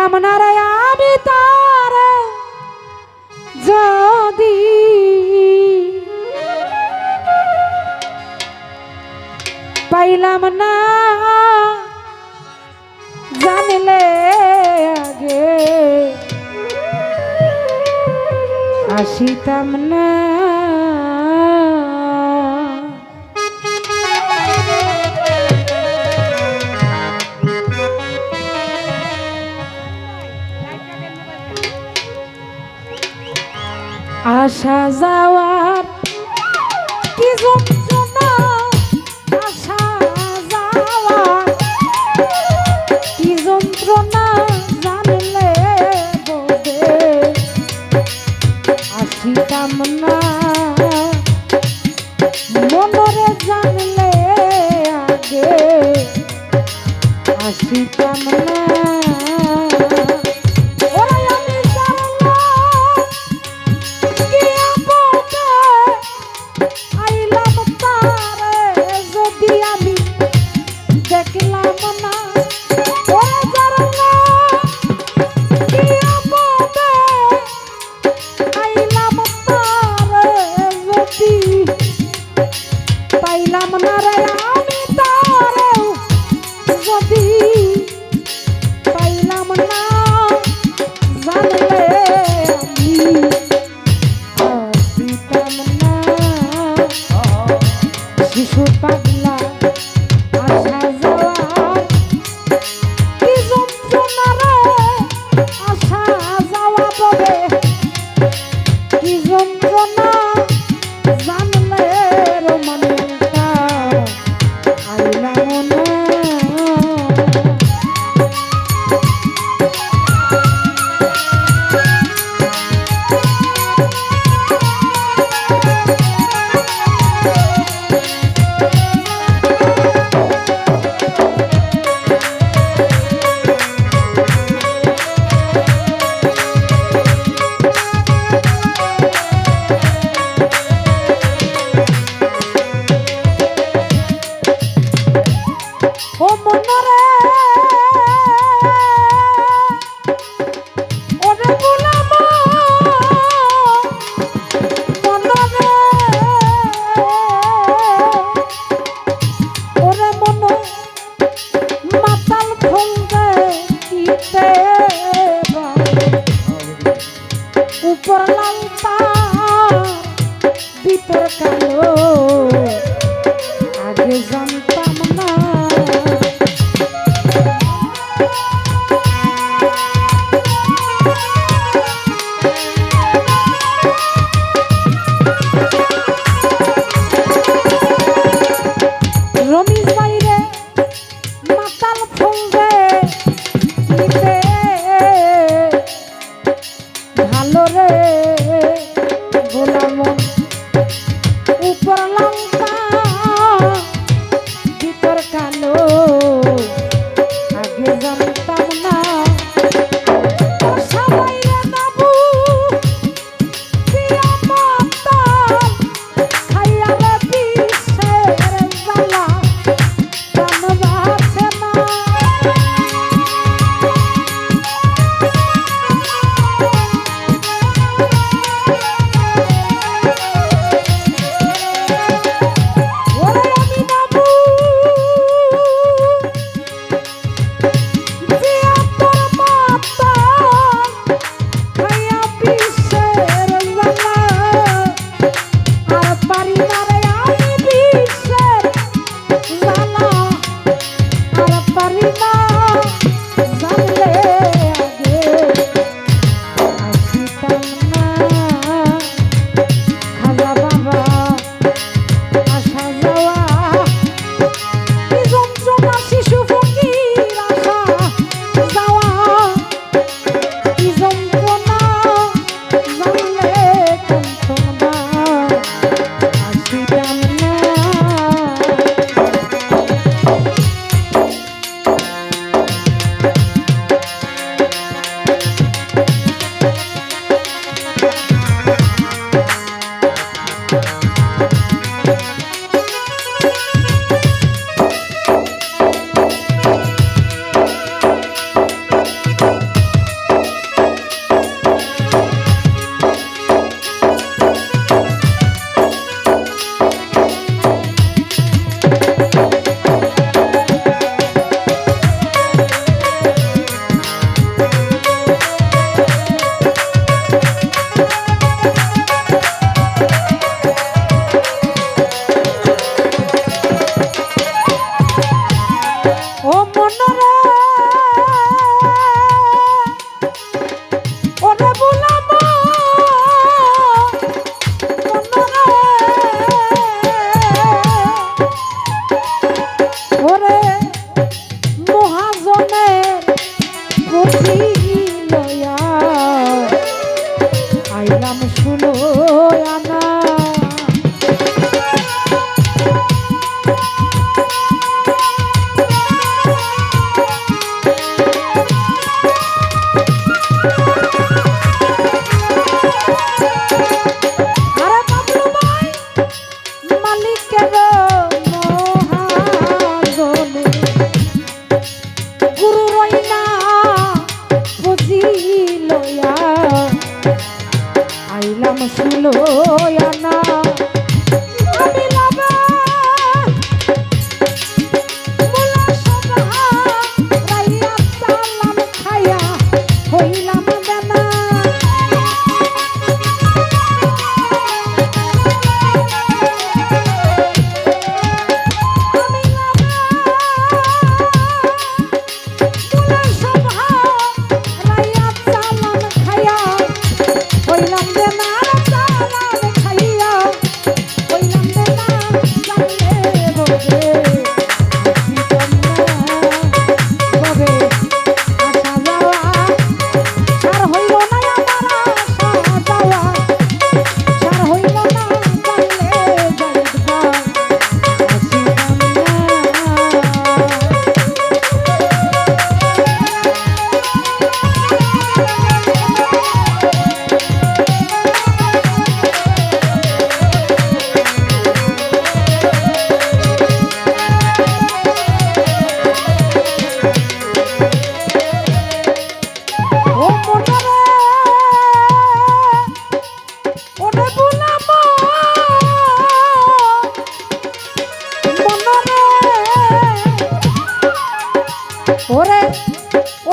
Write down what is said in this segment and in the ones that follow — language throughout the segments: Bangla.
রাম নারায় আমি তার যদি পাইলাম না জানলে আগে আসিতাম না। আসা যাওয়ার কি যন্ত্রণা? আসা যাওয়ার কি যন্ত্রণা জানলে বোধে আসিতাম না। পাবে ভিতর কালো আগে জানতাম না। বাইরে মাতাল ফোন চলো না।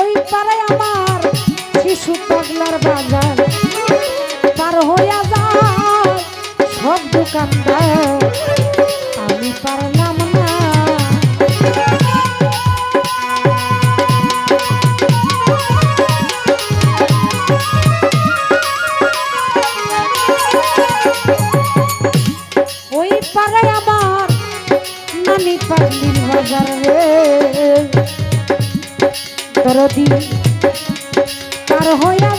ওই পাড়ায় আমার শিশু পাগলার বাজার। পার হইয়া যায় সব দোকানদার। আমি পারলাম না। ওই পাড়ায় আমার নানি পাগলির বাজার রে। দরদি তার হইয়া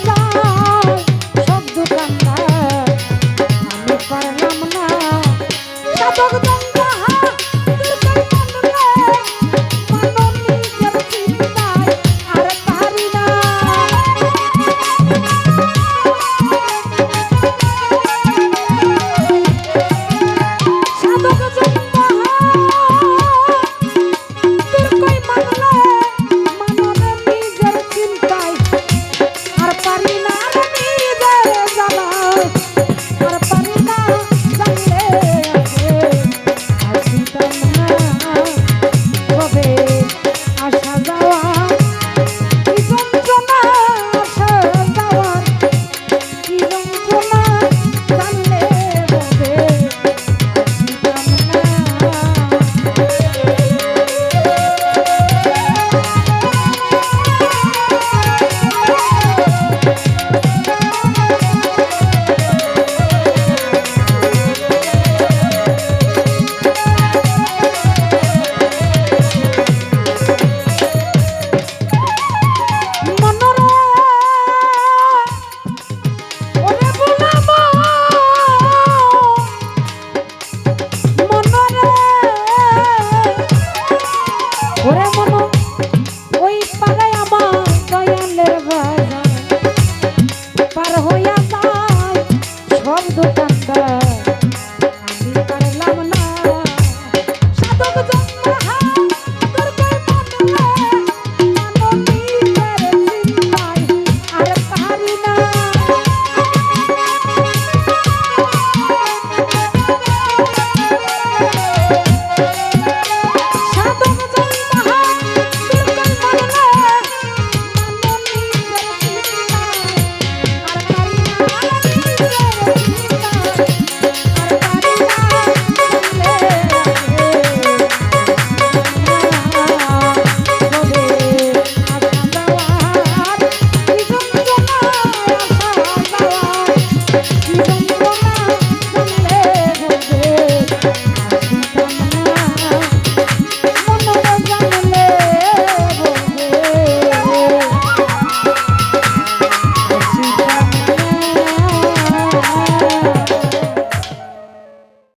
caminar. বন্ধুটা